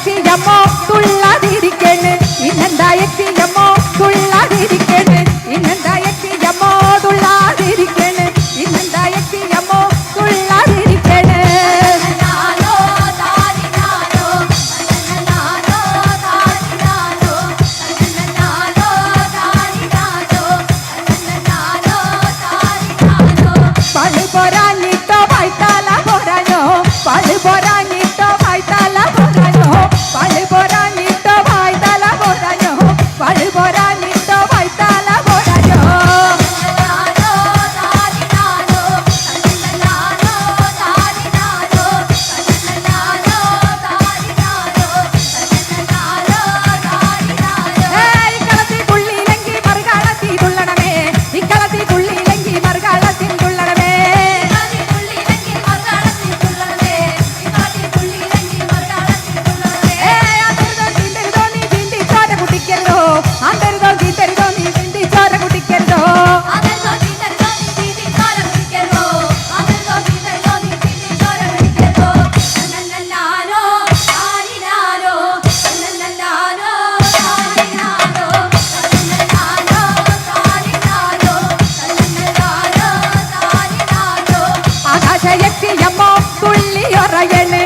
எச்சியமோ துள்ளாதிருக்கேனு இன்னந்தா எச்சியமோ துள்ளாதிருக்கேனு இன்னந்தா எச்சியமோ துள்ளாதிருக்கேனு இன்னந்தா எச்சியமோ துள்ளாதிருக்கேனு பணி போரா அசையச்சி அம்மா துள்ளி உறையனு